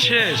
শেষ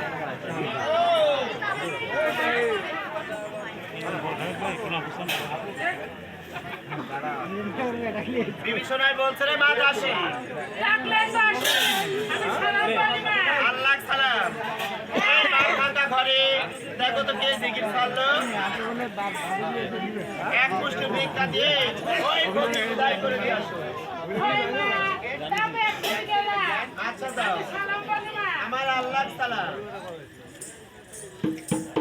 বিভীষণায় বলছে রে মা দাসী। আল্লাহ সালাম। ঘরে দেখো তো কে জিকির ছাড়লো এক মুষ্টি ভিক্ষা দিয়ে ওই গতি বিদায় করে দিয়ে আসো। আচ্ছা দাও। আমার আল্লাহ সালাম।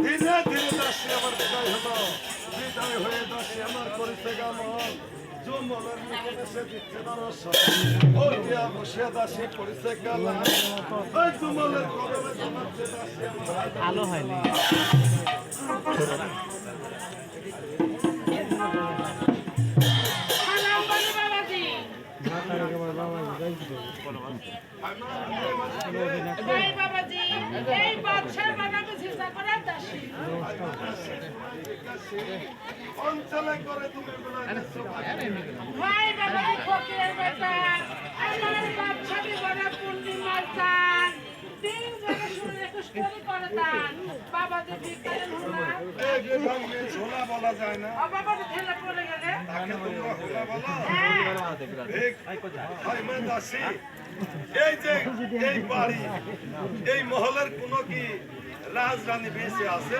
ধীরে ধীরে দাসী আমার বিদায় হলো। বিদায় হয়ে দাসী আমার পরিচয় গামন জুমলের নিকটে সে দিচ্ছে দর্শন ও দিয়া বসে দাসী পরিচয় গালাম ওই জুমলের দাসী আলো হয়নি। অঞ্চলে করে ভাই বাবা ফকিরের বেটা আমার বাচ্চা পূর্ণিমার চান হ্যাঁ হয় এই যে এই বাড়ি এই মহলের কোন কি রাজরানী বেঁচে আছে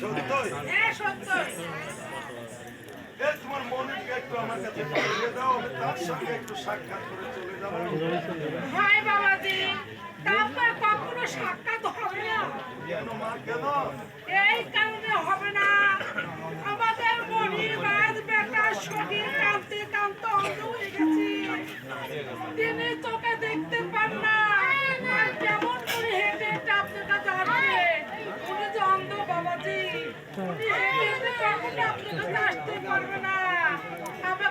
সত্যই হ্যাঁ তোমার মনিকে একটু আমার কাছে পাঠিয়ে দাও আমি তার সঙ্গে একটু সাক্ষাৎ করে চলে যাব। ভাই বাবাজি তারপর কখনো সাক্ষাৎ হবে না। কেন মা কেন এই কারণে হবে না।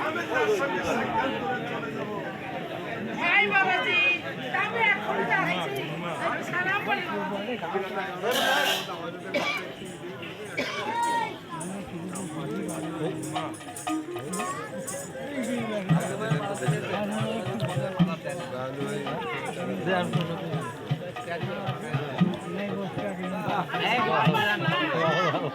আমি তাকে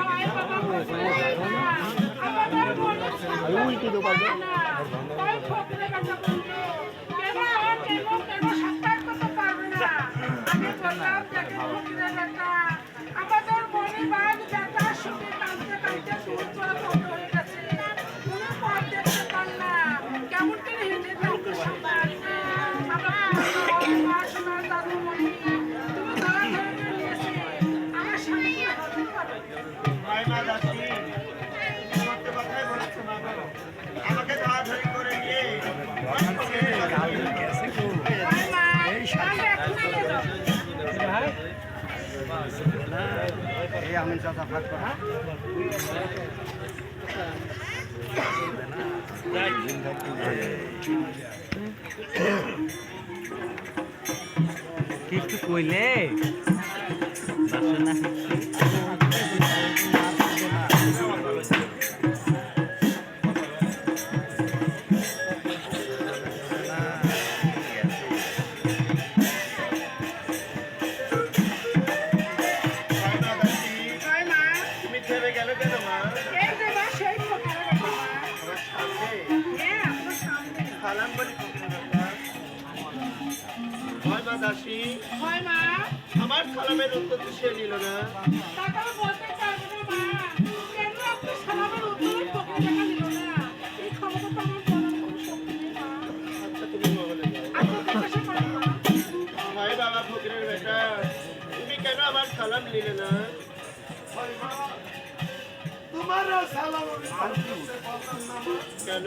"ভাই বাবা, আমাদের মনে সাক্ষাৎ কিছু কইলে হয় আচ্ছা তুমি মহলে যাও। আপনি জিজ্ঞাসা করেন মা। হয় বাবা ফকিরের বেটা তুমি কেন আমার সালাম নিলে না? সালাম না। কেন?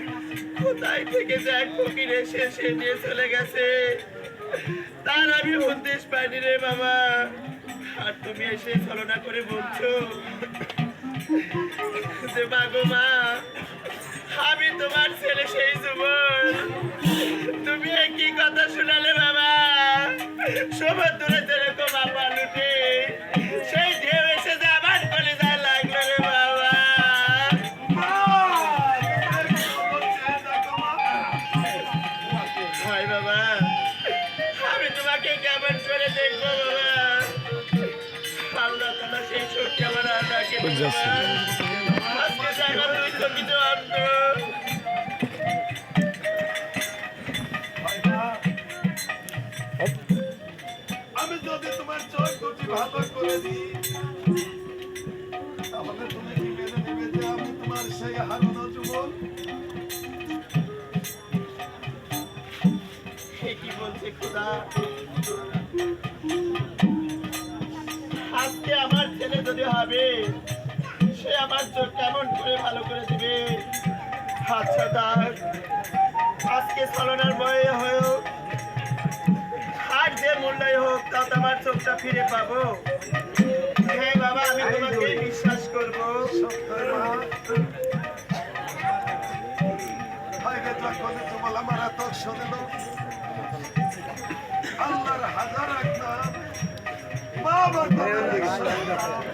কোথায় থেকে যে এক ফকির এসে সে নিয়ে চলে গেছে? তার আমি হদিস পাইনি রে বাবা। আর তুমি এসে ছলনা করে বলছো যে মা গো মা, আমি তোমার ছেলে সেই যুবক। তুমি কি কথা শোনালে বাবা। সমুদ্রে যেরকম আপা লুটে রাখে নি বাবা। আজকে যে আমার দুই চোখে যে অন্ধ আমি যদি তোমার চোখ দুটি ভালো করে দিই, তাহলে তুমি কি মেনে তোমার সেই হারানো যুবক কি বলছে খোদা আজকে আমার ছেলে যদি হবে সে আমার চোখ কেমন করে ভালো করে দিবে? আচ্ছা তার আজকে ছলনার ভয়ে হোক আর যে মূল্যই হোক তাতে আমার চোখটা ফিরে পাবো। হ্যাঁ বাবা আমি তোমাকে বিশ্বাস করব। আমার এত শুনল আল্লাহর হাজার একটা কথা